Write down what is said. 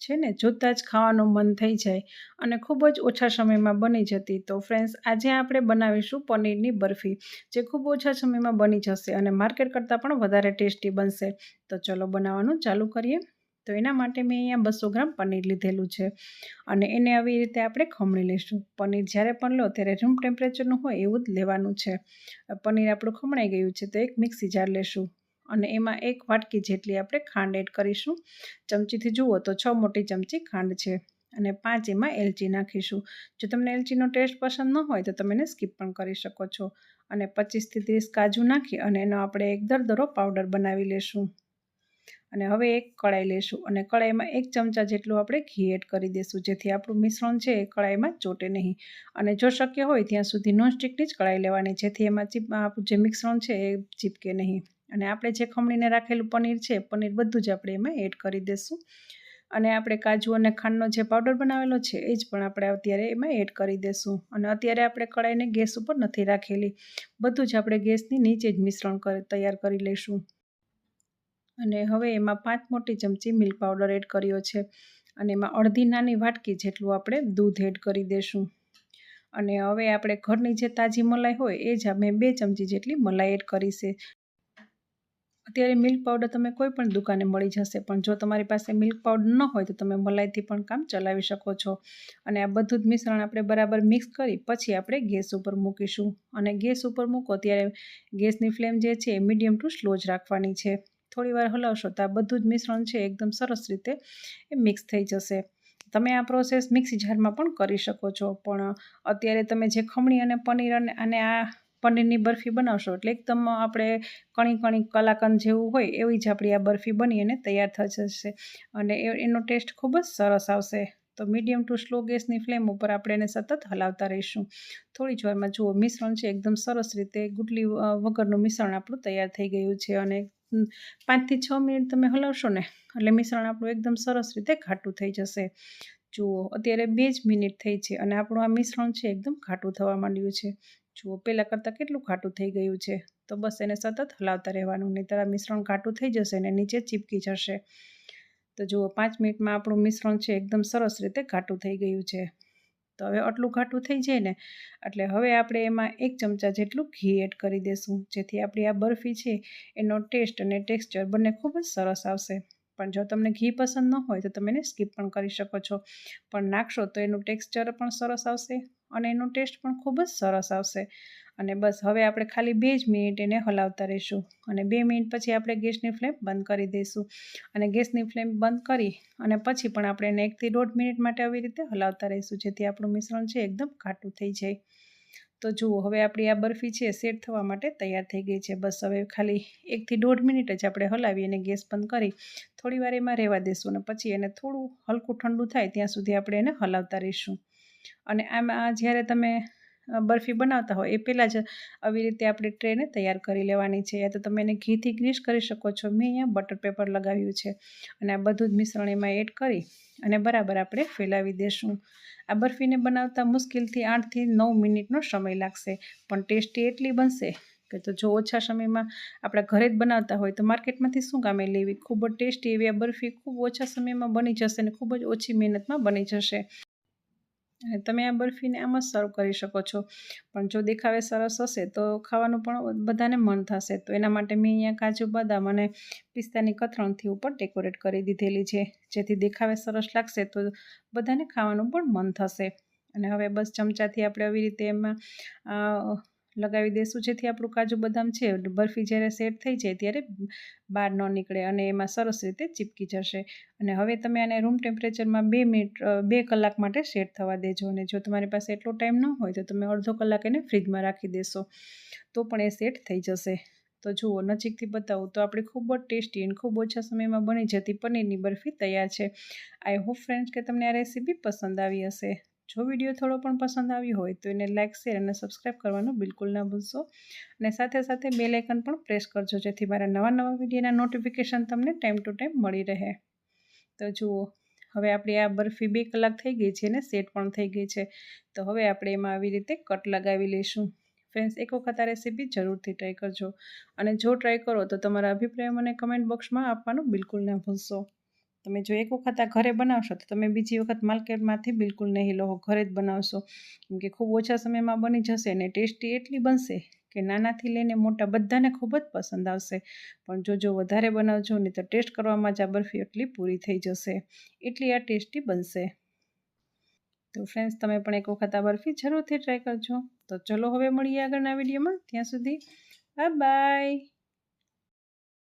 છે ને, જોતાં જ ખાવાનું મન થઈ જાય અને ખૂબ જ ઓછા સમયમાં બની જતી. તો ફ્રેન્ડ્સ આજે આપણે બનાવીશું પનીરની બરફી, જે ખૂબ ઓછા સમયમાં બની જશે અને માર્કેટ કરતાં પણ વધારે ટેસ્ટી બનશે. તો ચલો બનાવવાનું ચાલુ કરીએ. તો એના માટે મેં અહીંયા બસો ગ્રામ પનીર લીધેલું છે અને એને આવી રીતે આપણે ખમણી લઈશું. પનીર જ્યારે પણ લો ત્યારે રૂમ ટેમ્પરેચરનું હોય એવું જ લેવાનું છે. પનીર આપણું ખમણાઈ ગયું છે તો એક મિક્સી જાર લેશું. અને એમાં એક વાટકી જેટલી આપણે ખાંડ એડ કરીશું. ચમચીથી જુઓ તો છ મોટી ચમચી ખાંડ છે અને પાંચ એમાં એલચી નાખીશું. જો તમને એલચીનો ટેસ્ટ પસંદ ન હોય તો તમે એને સ્કીપ પણ કરી શકો છો. અને પચીસથી ત્રીસ કાજુ નાખી અને એનો આપણે એક દરદરો પાવડર બનાવી લેશું. અને હવે એક કડાઈ લેશું અને કડાઈમાં એક ચમચા જેટલું આપણે ઘી એડ કરી દઈશું જેથી આપણું મિશ્રણ છે એ કડાઈમાં ચોટે નહીં. અને જો શક્ય હોય ત્યાં સુધી નોનસ્ટિકની જ કડાઈ લેવાની, જેથી એમાં ચીપ આપણું જે મિશ્રણ છે એ ચીપકે નહીં. અને આપણે જે ખમણીને રાખેલું પનીર છે પનીર બધું જ આપણે એમાં એડ કરી દઈશું અને આપણે કાજુ અને ખાંડનો જે પાવડર બનાવેલો છે, એ જ પણ આપણે અત્યારે એમાં એડ કરી દઈશું અને અત્યારે આપણે કડાઈને ગેસ ઉપર નથી રાખેલી. બધું જ આપણે ગેસની નીચે જ મિશ્રણ તૈયાર કરી લઈશું. અને હવે એમાં પાંચ મોટી ચમચી મિલ્ક પાવડર એડ કર્યો છે. અને એમાં અડધી નાની વાટકી જેટલું આપણે દૂધ એડ કરી દઈશું અને હવે આપણે ઘરની જે તાજી મલાઈ હોય, એ જ અમે બે ચમચી જેટલી મલાઈ એડ કરી છે. અત્યારે મિલ્ક પાવડર તમે કોઈ પણ દુકાને મળી જશે, પણ જો તમારી પાસે મિલ્ક પાવડર ન હોય તો તમે મલાઈથી પણ કામ ચલાવી શકો છો. અને આ બધું જ મિશ્રણ આપણે બરાબર મિક્સ કરી પછી આપણે ગેસ ઉપર મૂકીશું. અને ગેસ ઉપર મૂકો ત્યારે ગેસની ફ્લેમ જે છે એ મીડિયમ ટુ સ્લો જ રાખવાની છે. થોડી વાર હલાવશો તો આ બધું જ મિશ્રણ છે એકદમ સરસ રીતે એ મિક્સ થઈ જશે. તમે આ પ્રોસેસ મિક્સી જારમાં પણ કરી શકો છો. પણ અત્યારે તમે જે ખમણી અને પનીર અને આ પનીરની બરફી બનાવશો એટલે એકદમ આપણે કણી કણી કલાકંદ જેવું હોય એવી જ આપણી આ બરફી બની અને તૈયાર થઈ જશે. અને એનો ટેસ્ટ ખૂબ જ સરસ આવશે. તો મીડિયમ ટુ સ્લો ગેસની ફ્લેમ ઉપર આપણે એને સતત હલાવતા રહીશું. થોડી જ વારમાં જુઓ, મિશ્રણ છે એકદમ સરસ રીતે ગુટલી વગરનું મિશ્રણ આપણું તૈયાર થઈ ગયું છે અને પાંચથી છ મિનિટ તમે હલાવશો ને એટલે મિશ્રણ આપણું એકદમ સરસ રીતે ઘાટું થઈ જશે. જુઓ, અત્યારે બે જ મિનિટ થઈ છે અને આપણું આ મિશ્રણ છે એકદમ ઘાટું થવા માંડ્યું છે. જુઓ, પહેલાં કરતાં કેટલું ઘાટું થઈ ગયું છે. તો બસ એને સતત હલાવતા રહેવાનું નહીં આ મિશ્રણ ઘાટું થઈ જશે અને નીચે ચીપકી જશે. તો જુઓ, પાંચ મિનિટમાં આપણું મિશ્રણ છે એકદમ સરસ રીતે ઘાટું થઈ ગયું છે. તો હવે આટલું ઘાટું થઈ જાય ને, એટલે હવે આપણે એમાં એક ચમચા જેટલું ઘી એડ કરી દઈશું જેથી આપણી આ બરફી છે, એનો ટેસ્ટ અને ટેક્સચર બંને ખૂબ જ સરસ આવશે. પણ જો તમને ઘી પસંદ ન હોય, તો તમે એને સ્કીપ પણ કરી શકો છો. પણ નાખશો તો એનું ટેક્સચર પણ સરસ આવશે. અને એનો ટેસ્ટ પણ ખૂબ જ સરસ આવશે. અને બસ, હવે આપણે ખાલી બે જ મિનિટ એને હલાવતા રહીશું. અને બે મિનિટ પછી આપણે ગેસની ફ્લેમ બંધ કરી દઈશું. અને ગેસની ફ્લેમ બંધ કરી અને પછી પણ આપણે એને એકથી દોઢ મિનિટ માટે આવી રીતે હલાવતા રહીશું, જેથી આપણું મિશ્રણ છે એકદમ ઘાટું થઈ જાય. તો જુઓ, હવે આપણી આ બરફી છે સેટ થવા માટે તૈયાર થઈ ગઈ છે. બસ, હવે ખાલી એકથી દોઢ મિનિટ જ આપણે હલાવી અને ગેસ બંધ કરી થોડી વાર એમાં રહેવા દઈશું અને પછી એને થોડું હલકું ઠંડુ થાય ત્યાં સુધી આપણે એને હલાવતા રહીશું. અને આમાં જ્યારે તમે બરફી બનાવતા હોય એ પહેલાં જ આવી રીતે આપણે ટ્રેને તૈયાર કરી લેવાની છે. યા તો તમે એને ઘીથી ગ્રીસ કરી શકો છો. મેં અહીંયા બટર પેપર લગાવ્યું છે. અને આ બધું જ મિશ્રણ એમાં એડ કરી અને બરાબર આપણે ફેલાવી દેશું. આ બરફીને બનાવતા મુશ્કેલથી આઠથી નવ મિનિટનો સમય લાગશે. પણ ટેસ્ટી એટલી બનશે કે તો જો ઓછા સમયમાં આપણા ઘરે જ બનાવતા હોય તો માર્કેટમાંથી શું કામે લેવી? ખૂબ જ ટેસ્ટી એવી આ બરફી ખૂબ ઓછા સમયમાં બની જશે અને ખૂબ જ ઓછી મહેનતમાં બની જશે. અને તમે આ બરફીને આમ જ સર્વ કરી શકો છો. પણ જો દેખાવે સરસ હશે, તો ખાવાનું પણ બધાને મન થશે. તો એના માટે મેં અહીંયા કાજુ, બદામ અને પિસ્તાની કથરણથી ઉપર ડેકોરેટ કરી દીધેલી છે. જેથી દેખાવે સરસ લાગશે, તો બધાને ખાવાનું પણ મન થશે. અને હવે બસ ચમચાથી આપણે આવી રીતે એમાં લગાવી દઈશું જેથી આપણું કાજુ બદામ છે, બરફી જ્યારે સેટ થઈ જાય ત્યારે બહાર ન નીકળે અને એમાં સરસ રીતે ચીપકી જશે. અને હવે તમે આને રૂમ ટેમ્પરેચરમાં બે મિનિટ બે કલાક માટે સેટ થવા દેજો. અને જો તમારી પાસે એટલો ટાઈમ ન હોય તો તમે અડધો કલાક એને ફ્રીજમાં રાખી દેશો. તો પણ એ સેટ થઈ જશે. તો જુઓ, નજીકથી બતાવું તો આપણે ખૂબ જ ટેસ્ટી અને ખૂબ ઓછા સમયમાં બની જતી પનીરની બરફી તૈયાર છે. આઈ હોપ ફ્રેન્ડ્સ કે તમને આ રેસીપી પસંદ આવી હશે. જો વીડિયો થોડો પણ પસંદ આવ્યો હોય તો એને લાઇક શેર અને સબસ્ક્રાઈબ કરવાનું બિલકુલ ના ભૂલશો. અને સાથે સાથે બે લાઇકન પણ પ્રેસ કરજો, જેથી મારા નવા નવા વિડીયોના નોટિફિકેશન તમને ટાઈમ ટુ ટાઈમ મળી રહે. તો જુઓ, હવે આપણી આ બરફી બે કલાક થઈ ગઈ છે અને સેટ પણ થઈ ગઈ છે. તો હવે આપણે એમાં આવી રીતે કટ લગાવી લઈશું. ફ્રેન્ડ્સ એક વખત આ રેસીપી જરૂરથી ટ્રાય કરજો. અને જો ટ્રાય કરો તો તમારા અભિપ્રાય મને કમેન્ટ બોક્સમાં આપવાનું બિલકુલ ના ભૂલશો. તમે જો એક વખત આ ઘરે બનાવશો, તો તમે બીજી વખત માર્કેટમાંથી બિલકુલ નહીં લો, ઘરે જ બનાવશો. કેમ કે ખૂબ ઓછા સમયમાં બની જશે અને ટેસ્ટી એટલી બનશે કે નાનાથી લઈને મોટા બધાને ખૂબ જ પસંદ આવશે. પણ જો જો વધારે બનાવજો નહીં તો ટેસ્ટ કરવામાં જ આ બરફી એટલી પૂરી થઈ જશે. એટલી આ ટેસ્ટી બનશે. તો ફ્રેન્ડ્સ, તમે પણ એક વખત આ બરફી જરૂરથી ટ્રાય કરજો. તો ચલો હવે મળીએ આગળના વિડીયોમાં. ત્યાં સુધી બાય બાય